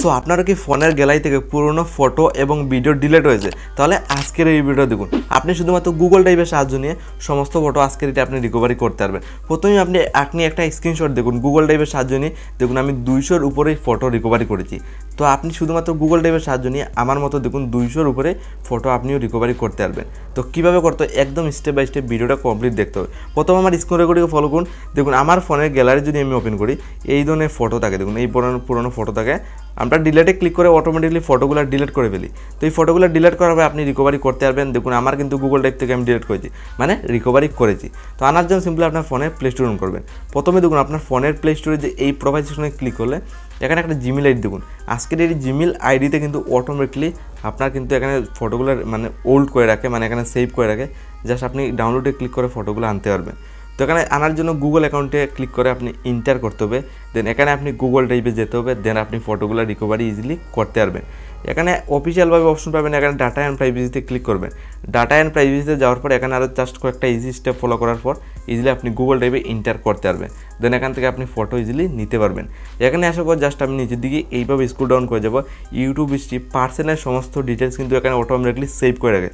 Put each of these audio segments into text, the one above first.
So আপনারও কি ফোনের গ্যালারি থেকে পুরনো ফটো এবং ভিডিও ডিলেট হয়েছে। তাহলে আজকের এই ভিডিও দেখুন। আপনি শুধুমাত্র গুগল ড্রাইভের সাহায্য নিয়ে সমস্ত ফটো আজকের এটা আপনি রিকভারি করতে পারবেন। প্রথমে আপনি আপনি একটা স্ক্রিনশট দেখুন গুগল ড্রাইভের সাহায্য নিয়ে। দেখুন, আমি দুইশোর উপরেই ফটো রিকভারি করেছি। তো আপনি শুধুমাত্র গুগল ড্রাইভের সাহায্য নিয়ে আমার মতো দেখুন, দুইশোর উপরে ফটো আপনিও রিকভারি করতে পারবেন। তো কীভাবে করতে একদম স্টেপ বাই স্টেপ ভিডিওটা কমপ্লিট দেখতে হবে। প্রথম আমার স্ক্রিন রেকর্ডিংকে ফলো করুন। দেখুন, আমার ফোনের গ্যালারি যদি আমি ওপেন করি, এই ধরনের ফটো থাকে। দেখুন, এই পুরনো পুরনো ফটো থাকে। আমরা ডিলেটে ক্লিক করে অটোমেটিকলি ফটোগুলো ডিলিট করে ফেলি। তো এই ফটোগুলো ডিলিট করার পরে আপনি রিকভারি করতে পারবেন। দেখুন, আমার কিন্তু গুগল ড্রাইভ থেকে আমি ডিলিট করেছি। মানে রিকভারি করেছি। তো আনার জন্য সিম্পলি আপনার ফোনে প্লে স্টোর অন করবেন। প্রথমে দেখুন, আপনার ফোনের প্লে স্টোরে যে এই প্রোফাইল সেকশনে ক্লিক করলে, এখানে একটা জিমেল আইডি দেখুন। আজকের এই জিমেল আইডিতে কিন্তু অটোমেটিকলি আপনার কিন্তু এখানে ফটোগুলো মানে ওল্ড করে রাখে মানে এখানে সেভ করে রাখে। জাস্ট আপনি ডাউনলোডে ক্লিক করে ফটোগুলো আনতে পারবেন। তো এখানে আনার জন্য গুগল অ্যাকাউন্টে ক্লিক করে আপনি ইন্টার করতে হবে। দেন এখানে আপনি গুগল ড্রাইভে যেতে হবে। দেন আপনি ফটোগুলো রিকভারি ইজিলি করতে পারবেন। এখানে অফিসিয়ালভাবে অপশন পাবেন। এখানে ডাটা অ্যান্ড প্রাইভেসিতে ক্লিক করবেন। ডাটা অ্যান্ড প্রাইভেসিতে যাওয়ার পর এখানে আরও জাস্ট কয়েকটা ইজি স্টেপ ফলো করার পর ইজিলি আপনি গুগল ড্রাইভে ইন্টার করতে পারবেন। দেন এখান থেকে আপনি ফটো ইজিলি নিতে পারবেন। এখানে আসার পর জাস্ট আমি নিচের দিকে এইভাবে স্ক্রল ডাউন করে যাব। ইউটিউব হিস্ট্রি পার্সেলের সমস্ত ডিটেলস কিন্তু এখানে অটোমেটিকলি সেভ করে রাখে।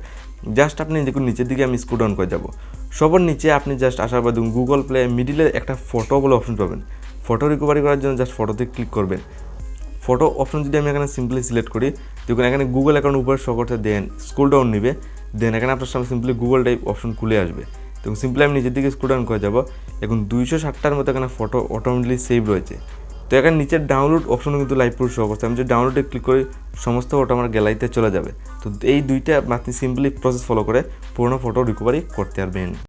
জাস্ট আপনি দেখুন, নিচের দিকে আমি স্ক্রল ডাউন করে যাব। সবার নিচে আপনি জাস্ট আসার পর দেখুন গুগল প্লে মিডিলে একটা ফটো বলে অপশন পাবেন। ফটো রিকভারি করার জন্য জাস্ট ফটোতে ক্লিক করবেন। ফটো অপশন যদি আমি এখানে সিম্পলি সিলেক্ট করি, দেখুন, এখানে গুগল অ্যাকাউন্ট উপরে শো করতে দেন স্ক্রল ডাউন নিবে। দেন এখানে আপনার সামনে সিম্পলি গুগল টাইপ অপশন খুলে আসবে। দেখুন সিম্পলি আমি নিজের দিকে স্ক্রল ডাউন করে যাব। এখন দুইশো ষাটটার মতো এখানে ফটো অটোমেটিকলি সেভ রয়েছে। তো এখানে নিচের ডাউনলোড অপশনও কিন্তু লাইভ প্রুফ শো করছে আমি যদি ডাউনলোডে ক্লিক করি, সমস্ত ফটো আমার গ্যালারিতে চলে যাবে। তো এই দুইটা আপনি সিম্পলি প্রসেস ফলো করে পুরোনো ফটো রিকভারি করতে পারবেন।